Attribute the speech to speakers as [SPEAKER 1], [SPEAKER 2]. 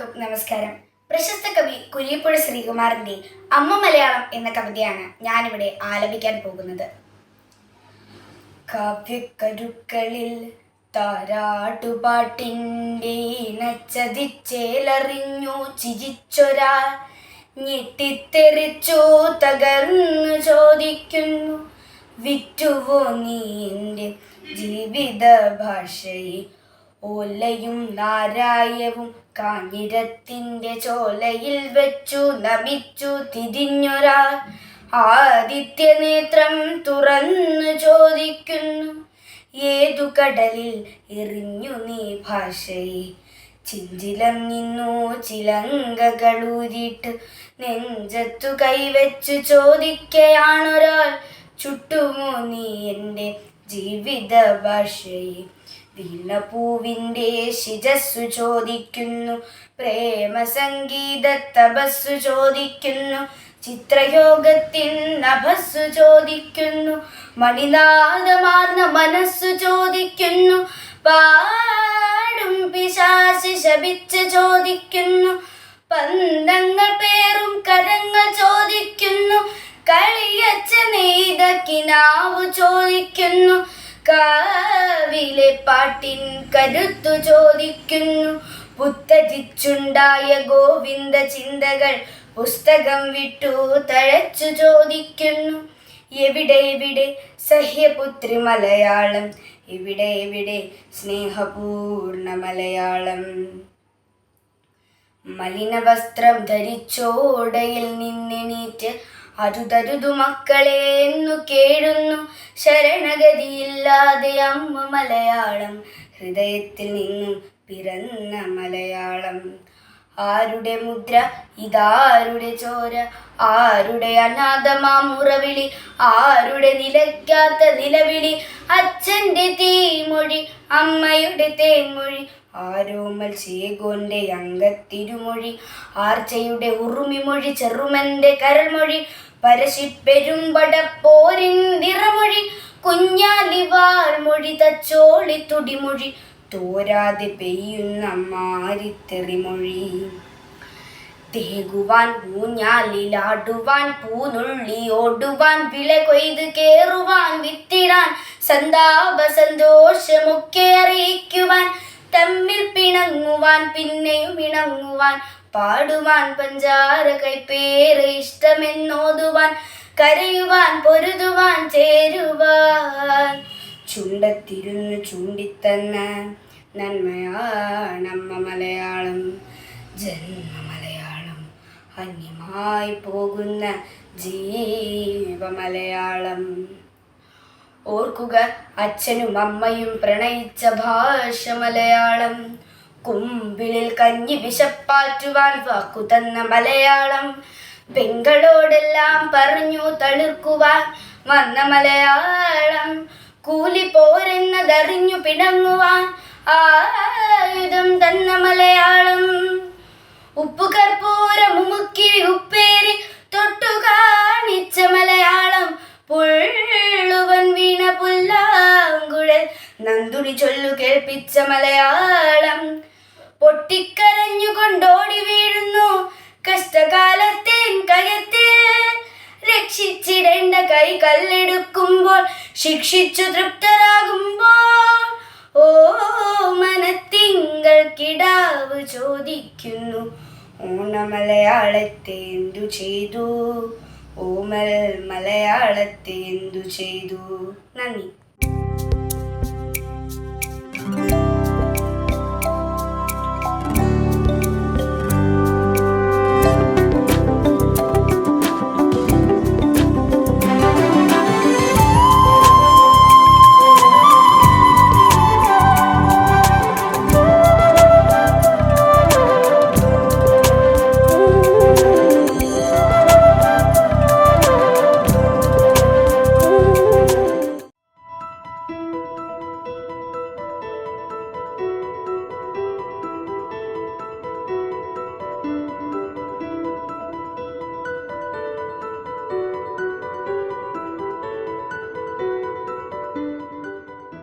[SPEAKER 1] എല്ലാവർക്കും നമസ്കാരം. പ്രശസ്ത കവി കുരിയപ്പുഴ ശ്രീകുമാറിന്റെ അമ്മ മലയാളം എന്ന കവിതയാണ് ഞാനിവിടെ ആലപിക്കാൻ പോകുന്നത്. കാവ്യക്കരുക്കളിൽ താരാട്ടുപാട്ടിന്റെ നച്ചതിച്ചേലറിഞ്ഞു ചിരിച്ചൊരാൾ ഞെട്ടിത്തെറിച്ചു തകർന്നു ചോദിക്കുന്നു വിറ്റുവോ നീ എന്റെ ജീവിത ഭാഷയെ ഓലയും നാരായവും കാഞ്ഞിരത്തിന്റെ ചോലയിൽ വെച്ചു നമിച്ചു തിരിഞ്ഞൊരാൾ. ആദിത്യനേത്രം തുറന്നു ചോദിക്കുന്നു ഏതു കടലിൽ എറിഞ്ഞു നീ ഭാഷയെ? ചിഞ്ചിലം നിന്നു ചിലങ്കകളൂരിട്ട് നെഞ്ചത്തു കൈവച്ചു ചോദിക്കയാണൊരാൾ. ചുട്ടുമോ നീ എന്റെ ജീവിത ഭാഷയെ വീണപൂവിന്റെ ശിജസ്സു ചോദിക്കുന്നു പ്രേമ സംഗീത തപസ്സു ചോദിക്കുന്നു ചിത്രയോഗത്തിൻ നഭസ്സു ചോദിക്കുന്നു മണിനാഥമാർന്ന മനസ്സു ചോദിക്കുന്നു പാടും പിശാശി ശപിച്ച് ചോദിക്കുന്നു പന്തങ്ങൾ പേറും കരങ്ങൾ ചോദിക്കുന്നു കളിയച്ച നെയ്ത കിനാവ് ചോദിക്കുന്നു കാവിലെ പാട്ടിൻ കരുത്തു ചോദിക്കുന്നു. പുത്തജിച്ചുണ്ടായ ഗോവിന്ദ ചിന്തകൾ പുസ്തകം വിട്ടു തഴച്ചു ചോദിക്കുന്നു. എവിടെ എവിടെ സഹ്യപുത്രി മലയാളം? ഇവിടെ എവിടെ സ്നേഹപൂർണ മലയാളം? മലിന വസ്ത്രം ധരിച്ചോടയിൽ നിന്നെണീറ്റ് അരുതരുതു മക്കളെ എന്നു കേഴുന്നു. ശരണഗതിയില്ലാതെ അമ്മ മലയാളം. ഹൃദയത്തിൽ നിന്നും പിറന്ന മലയാളം. ആരുടെ മുദ്ര? ഇതാരുടെ ചോര? ആരുടെ അനാഥമാം മുറവിളി? ആരുടെ നിലയ്ക്കാത്ത നിലവിളി? അച്ഛന്റെ തീമൊഴി അമ്മയുടെ തേൻമൊഴി. ആരോമൽ ചേകോന്റെ അംഗത്തിരുമൊഴി. ആർച്ചയുടെ ഉറുമിമൊഴി ചെറുമന്റെ കരൾമൊഴി. പരശിപ്പെരുമ്പടപ്പോരിൻ നിറമൊഴി കുഞ്ഞാലിവാൾ മൊഴി തച്ചോളി തുടിമൊഴി തോരാതെ പെയ്യുന്ന മാരിത്തെറിമൊഴി തേകുവാൻ ഊഞ്ഞാലിലാടുവാൻ പൂനുള്ളി ഓടുവാൻ വിള കൊയ്ത് കേറുവാൻ വിത്തിടാൻ സന്താപ സന്തോഷമൊക്കെ അറിയിക്കുവാൻ തമ്മിൽ പിണങ്ങുവാൻ പിന്നെയും ഇണങ്ങുവാൻ പാടുവാൻ പഞ്ചാര കൈപ്പേറെ ഇഷ്ടമെന്നോതുവാൻ കരയുവാൻ പൊരുതുവാൻ ചേരുവാൻ. ചുണ്ടത്തിരുന്ന് ചൂണ്ടിത്തന്ന നന്മയാണമ്മ മലയാളം ജന്മ മലയാളം അന്യമായി പോകുന്ന ജീവ മലയാളം. ഓർക്കുക അച്ഛനും അമ്മയും പ്രണയിച്ച ഭാഷ മലയാളം. കുമ്പിളിൽ കഞ്ഞി വിശപ്പാറ്റുവാൻ വാക്കു തന്ന മലയാളം. പെങ്ങളോടെല്ലാം പറഞ്ഞു തളിർക്കുവാൻ വന്ന മലയാളം. കൂലി പോരെന്നതറിഞ്ഞു പിണങ്ങുവാൻ ആയുധം തന്ന മലയാളം. ഉപ്പു ചൊല്ലു കേൾപ്പിച്ച മലയാളം. പൊട്ടിക്കരഞ്ഞു കൊണ്ടോടി വീഴുന്നു കഷ്ടകാലത്തേൻ കയത്തിൽ. രക്ഷിച്ചിടേണ്ട കൈ കല്ലെടുക്കുമ്പോൾ ശിക്ഷിച്ചു തൃപ്തരാകുമ്പോൾ ഓ മനത്തിങ്കൾ കിടാവ് ചോദിക്കുന്നു ഓണമലയാളത്തെ എന്തു ചെയ്തു. ഓമൽ മലയാളത്തെ എന്തു ചെയ്തു. നന്ദി.